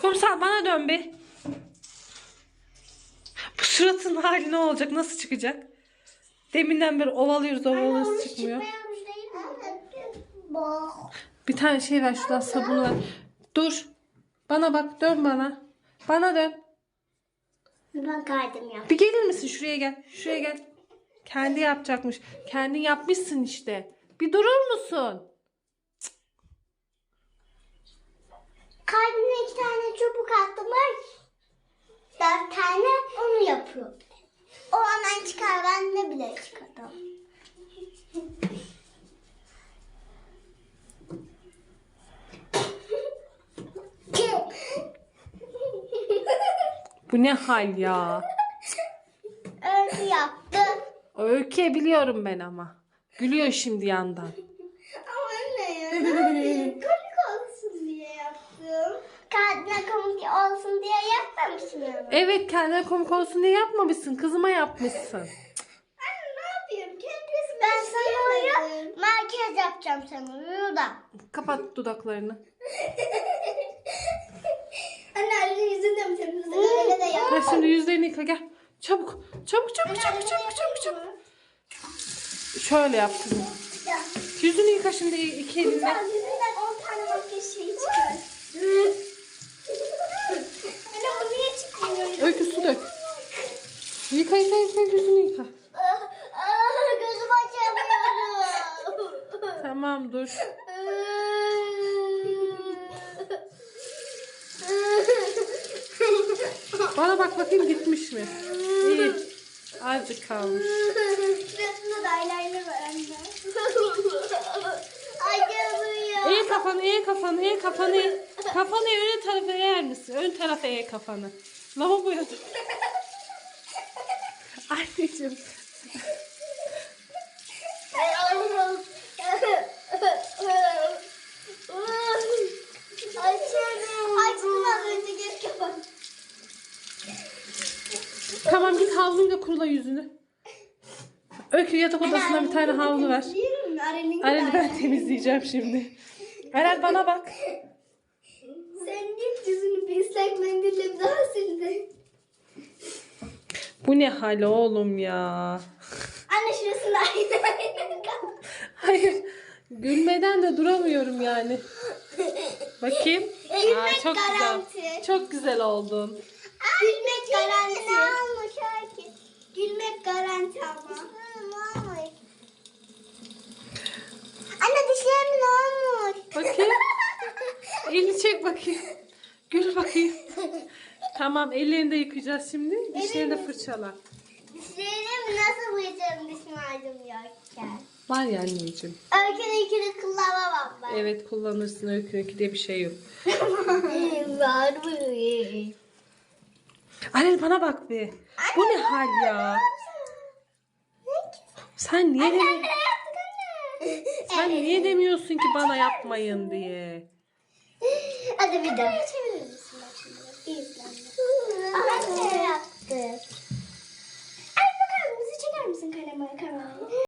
Kumsal bana dön bir. Bu suratın hali ne olacak? Nasıl çıkacak? Deminden beri ovalıyoruz ovalıyoruz çıkmıyor. Bir tane şey ver şuradan sabun ver. Dur. Bana bak dön bana. Bana dön. Ben kaydım ya. Bir gelir misin şuraya gel. Şuraya gel. Kendi yapacakmış. Kendin yapmışsın işte. Bir durur musun? Bile çıkardım. Bu ne hal ya? Öyle yaptı. Öykü biliyorum ben ama. Gülüyor şimdi yandan. Ama anne ya. Komik olsun diye yaptım. Kalbine komik olsun diye yapmamışsın ama. Evet kendine komik olsun diye yapmamışsın. Kızıma yapmışsın. Anne sana uyu. Merkez yapacağım sana uyu da. Kapat dudaklarını. Anne elini yüzünü de mi temizledin? Gel şimdi yüzlerini yıka gel. Çabuk. Çabuk çabuk çabuk çabuk çabuk çabuk. Şöyle yap kızım. Yüzünü yıka şimdi iki elinle. Sen yüzünden 10 tane makyaj şeyi çıkar. Anne bu niye çıkmıyor? Öykü su dök. Yıka yıka yıka yüzünü yıka. Tamam dur. Bana bak bakayım gitmiş mi? İyi. Azıcık kalmış. Şurasında da eyeliner var anne. Acımıyor. Eğ kafanı, eğ kafanı, eğ kafanı. eğ. Kafanı ön tarafa eğer misin? Ön tarafa eğ kafanı. Lavaboya dur. Anneciğim. Tamam git havluyla kurula yüzünü. Öykü yatak odasına bir tane havlu ver. Arel'i ben temizleyeceğim şimdi. Arel bana bak. Sen git yüzünü bir ıslak mendille daha sildi. Bu ne hal oğlum ya? Anne şurasında kaldı. Hayır. Gülmeden de duramıyorum yani. Bakayım. Aa, çok güzel. Çok güzel oldun. Garanti. Ne olmuş herkes? Gülmek garanti ama. Anne dişlerim ne olmuş? Bakayım. Elini çek bakayım. Gül bakayım. Tamam ellerini de yıkayacağız şimdi. Dişlerini de fırçala. Dişlerimi nasıl boyayacağım diş macunu yokken? Var ya anneciğim. Öyküde ikili kullanamam ben. Evet kullanırsın öykü öykü diye bir şey yok. Var mı? Arel bana bak bir. Bu ne hal ya? Sen niye demi- sen niye demiyorsun ki bana yapmayın diye? Hadi bir daha. Çevirir misin bak şimdi? İyi izle. Anne yaptı.